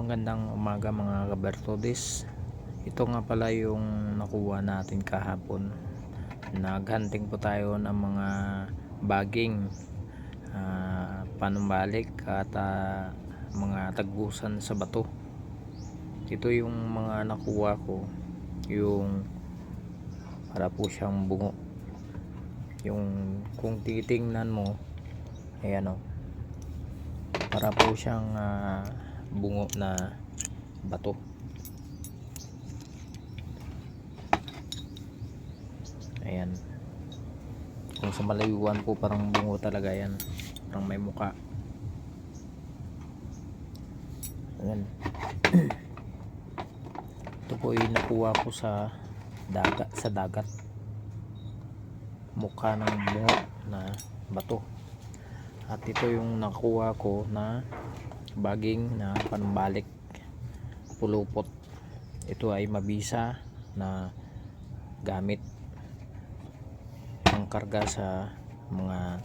Magandang umaga mga kabertodis. Ito nga pala yung nakuha natin kahapon. Naghunting po tayo ng mga baging, ah, panumbalik at ah, mga tagbusan sa bato. Ito yung mga nakuha ko. Yung para po siyang bungo. Yung kung titingnan mo, ayan o. Para po siyang ah, bungo na bato. Ayan. Kung sa malayuan po parang bungo talaga yan. Parang may muka. Ayan. Ito po yung nakuha ko sa dagat sa dagat. Mukha ng bungo na bato. At ito yung nakuha ko na baging na panbalik pulupot. Ito ay mabisa na gamit pangkarga sa mga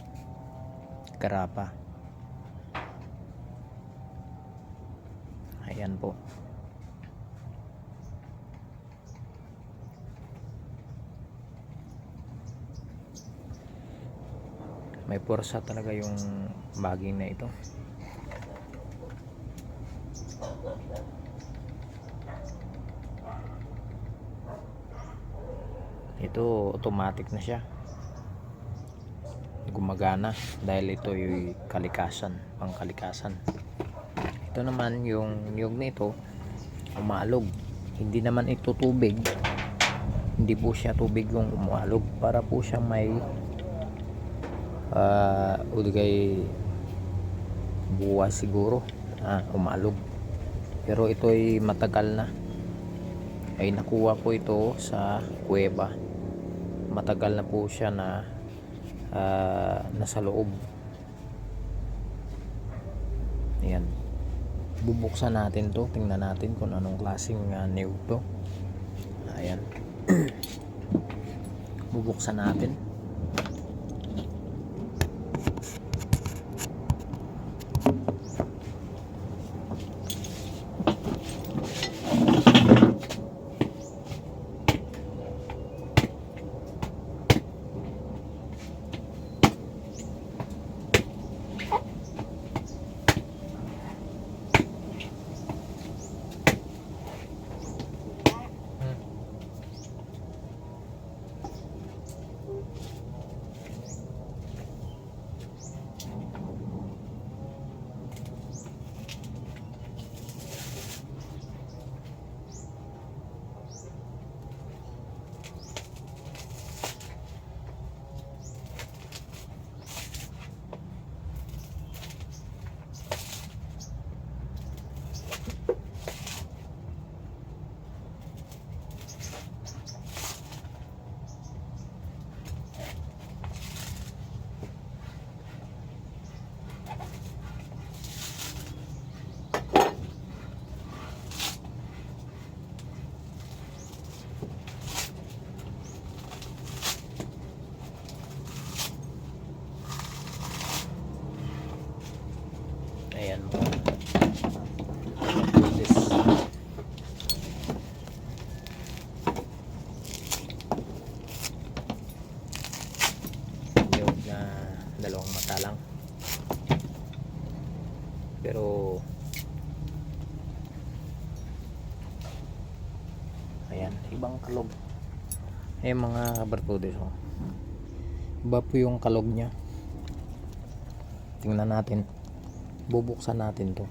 karapa. Ayan po. May pursa talaga yung baging na ito ito automatic na siya. Gumagana dahil ito yung kalikasan pang kalikasan ito naman yung niyog nito umalog hindi naman ito tubig. Hindi po siya tubig yung umalog para po siya may uh, ulgay buwa siguro ah, umalog pero ito ay matagal na. Ay nakuha ko ito sa kuweba matagal na po siya na ah, nasa loob. Ayan. Bubuksan natin to. Tingnan natin kung anong klaseng uh, niyog to. Ayan. Bubuksan natin Ayan po. This. Yung na dalawang mata lang. Pero Ayan, ibang kalog. Eh mga kabartudes oh. Iba po yung kalog niya. Tingnan natin bubuksan natin to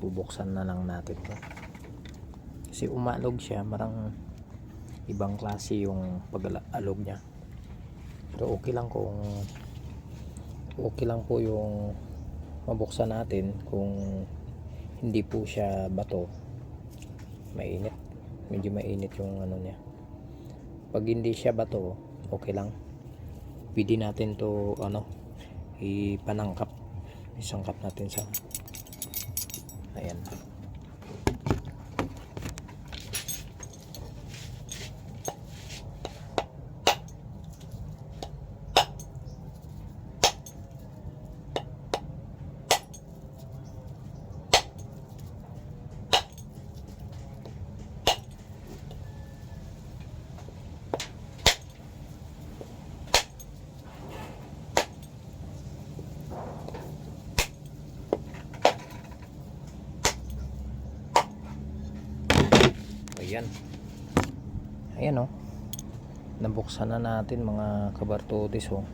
bubuksan na lang natin to kasi umalog siya marang ibang klase yung pag-alog niya. Pero okay lang kung okay lang po yung mabuksan natin kung hindi po siya bato. Mainit. Medyo mainit yung ano niya. Pag hindi siya bato okay lang. Pwede natin to ano ipanangkap. Isangkap natin sa ayan ayan. Ayan oh. Nabuksan na natin mga kabartodis oh.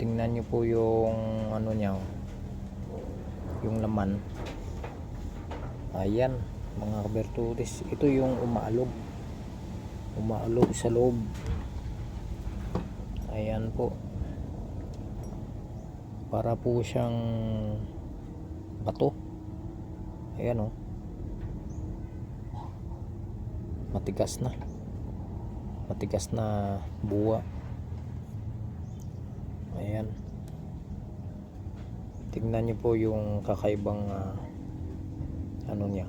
Tingnan nyo po yung ano niya oh. yung laman. Ayan mga kabartodis. Ito yung umaalog. Umaalog sa loob. Ayan po. Para po siyang bato. Ayan oh matigas na. Matigas na buwa. Ayan. Tingnan niyo po yung kakaibang ah, ano niya.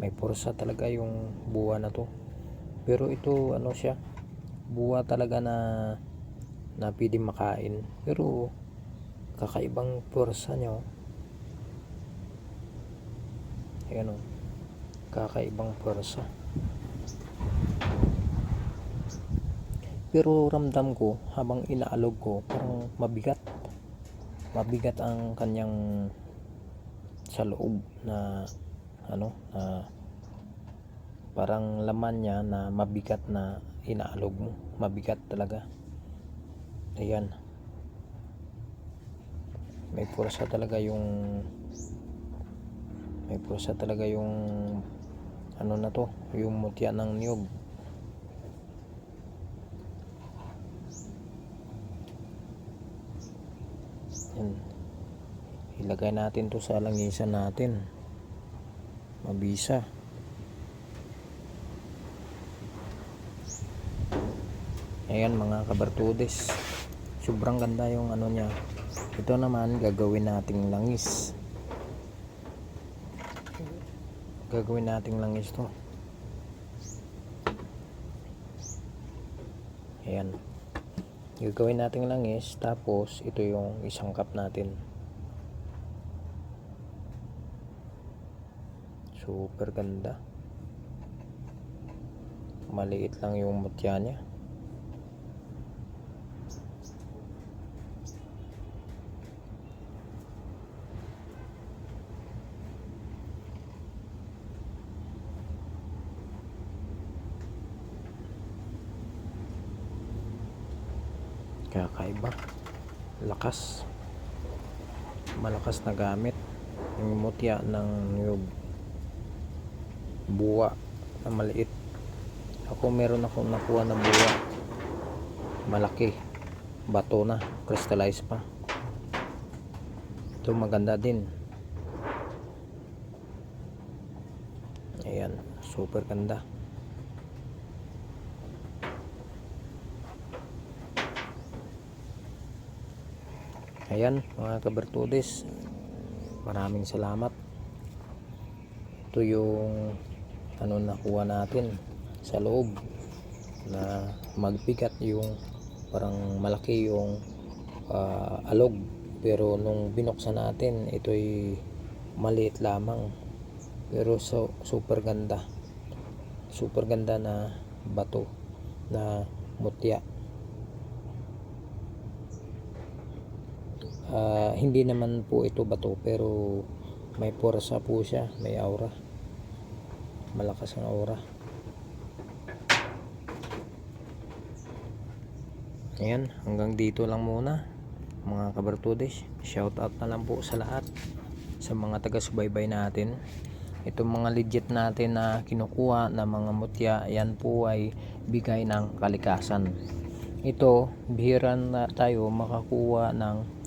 May porsa talaga yung buwa na to. Pero ito ano siya? Buwa talaga na na pwede makain. Pero kakaibang porsa niya oh. ayan oh kakaibang porsa pero ramdam ko habang inaalog ko parang mabigat. Mabigat ang kanyang sa loob na ano na parang laman niya na mabigat na inaalog mo. Mabigat talaga. Ayan may pursa talaga yung may pursa talaga yung ano na to yung mutya ng niyog. Yan. Ilagay natin to sa langisan natin. Mabisa. Ayan mga kabartudes. Sobrang ganda yung ano niya ito naman gagawin nating langis. Gagawin nating langis to. Ayan. Gagawin nating langis tapos ito yung isang cup natin. Super ganda. Maliit lang yung mutya niya kakaiba lakas. Malakas na gamit. Yung mutya ng niyog. Buwa na maliit. Ako meron akong nakuha na buwa. Malaki. Bato na. Crystallized pa. Ito maganda din. Ayan. Super ganda ayan mga kabertudes maraming salamat. Ito yung ano nakuha natin sa loob na magbigat yung parang malaki yung ah, alog. Pero nung binuksan natin ito'y maliit lamang. Pero so, super ganda. Super ganda na bato na mutya Ah, hindi naman po ito bato pero may porsa po siya may aura. Malakas ang aura. Ayan hanggang dito lang muna mga kabartudes. Shout out na lang po sa lahat sa mga taga-subaybay natin. Itong mga legit natin na kinukuha na mga mutya yan po ay bigay ng kalikasan. Ito bihira na tayo makakuha ng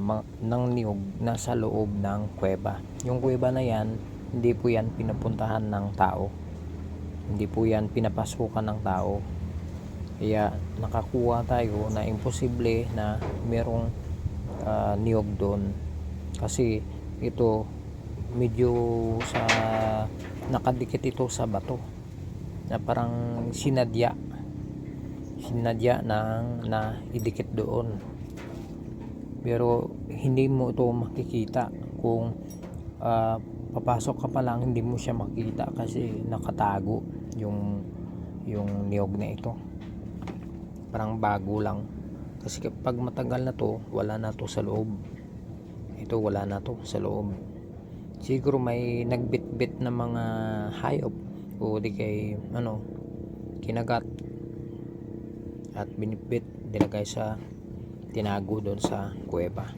ma- ng niyog na sa loob ng kuweba. Yung kuweba na yan, hindi po yan pinapuntahan ng tao. Hindi po yan pinapasukan ng tao. Kaya nakakuha tayo na imposible na merong ah, niyog doon. Kasi ito medyo sa nakadikit ito sa bato na parang sinadya sinadya ng na idikit doon pero hindi mo ito makikita kung ah, papasok ka pa lang hindi mo siya makita kasi nakatago yung yung niyog na ito. Parang bago lang. Kasi kapag matagal na to wala na to sa loob. Ito wala na to sa loob. Siguro may nagbitbit na mga hayop o di kay ano kinagat. At binitbit nilagay sa tinago doon sa kuweba.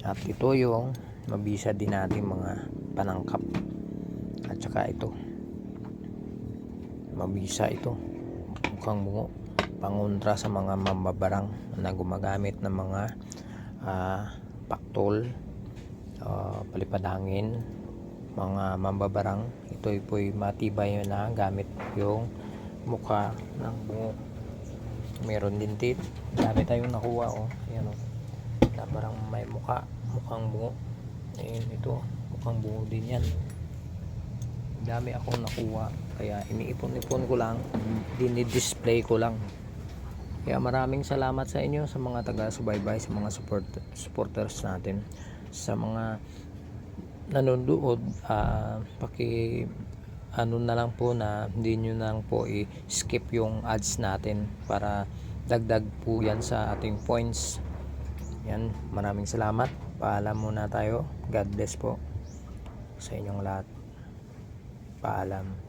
At ito yung mabisa din natin mga panangkap. At saka ito. Mabisa ito. Mukhang bungo. Pangontra sa mga mambabarang na gumagamit ng mga ah, paktol ah, palipadangin mga mambabarang. Ito po'y matibay na gamit yung mukha ng bungo meron din dito dami tayong nakuha oh. Yan oh. Parang may mukha. Mukhang bungo. Ayun ito mukhang bungo din yan. Dami akong nakuha. Kaya iniipon-ipon ko lang. Dinidisplay ko lang. Kaya maraming salamat sa inyo sa mga taga-subaybay sa mga support, supporters natin. Sa mga nanonood ah, paki ano na lang po na hindi nyo na lang po i-skip yung ads natin para dagdag po yan sa ating points. Yan maraming salamat. Paalam muna tayo. God bless po sa inyong lahat. Paalam